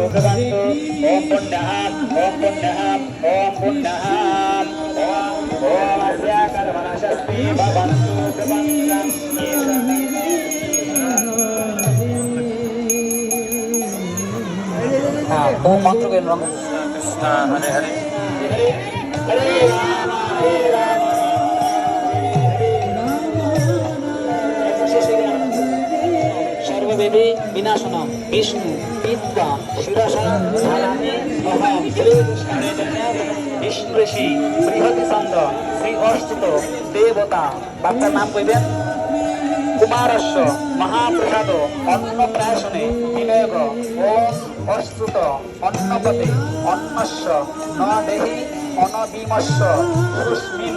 ওম পুন্নহ ওম পুন্নহ ওম পুন্নহ ওম ওম মন্ত্র কেন রাম হরে হরে হরে রাম হরে রাম বিনাশনম, বিষ্ণু পিত্তা শিরাসনম ধারামে অহম বিষ্ণু ঋষি, বৃহতি চন্দ্র, শ্রী অস্তুত দেবতা। বাচ্চার নাম কইবেন? কুমারস্য, মহাপ্রসাদ, অন্নপ্রাশনে বিনয়গ ওম অস্তুত অন্নপতে, অন্নস্য ন অনবিমস্য, সুস্মিন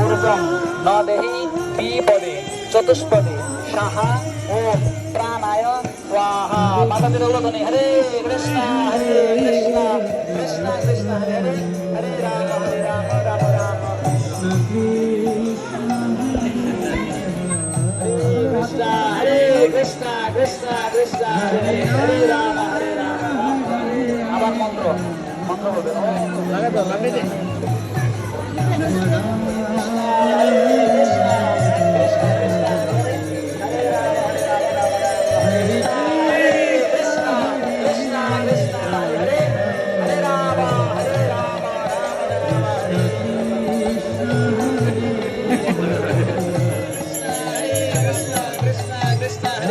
ঊর্ধ্বম ন দেহি বিপদে। চতুষ্পদে। সাহা, ওম, প্রাণায়, স্বাহা। মাতাদের উল্লেখনে হরে কৃষ্ণ হরে কৃষ্ণ কৃষ্ণ কৃষ্ণ, হরে হরে হরে রাম হরে রাম রাম রাম। কৃষ্ণ, হরে কৃষ্ণ কৃষ্ণ কৃষ্ণ, হরে হরে। আবার মন্ত্র। মন্ত্র বলবেন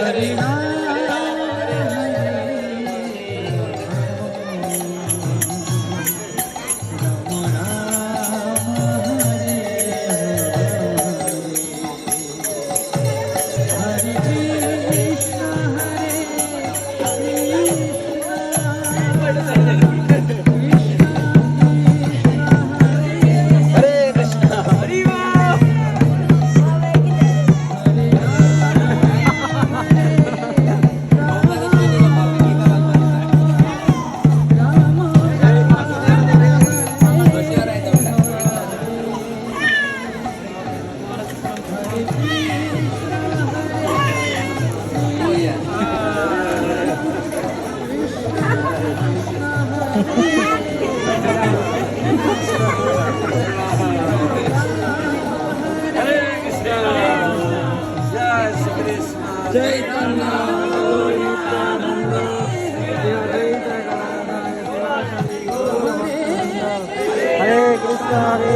Hare Rama. হরে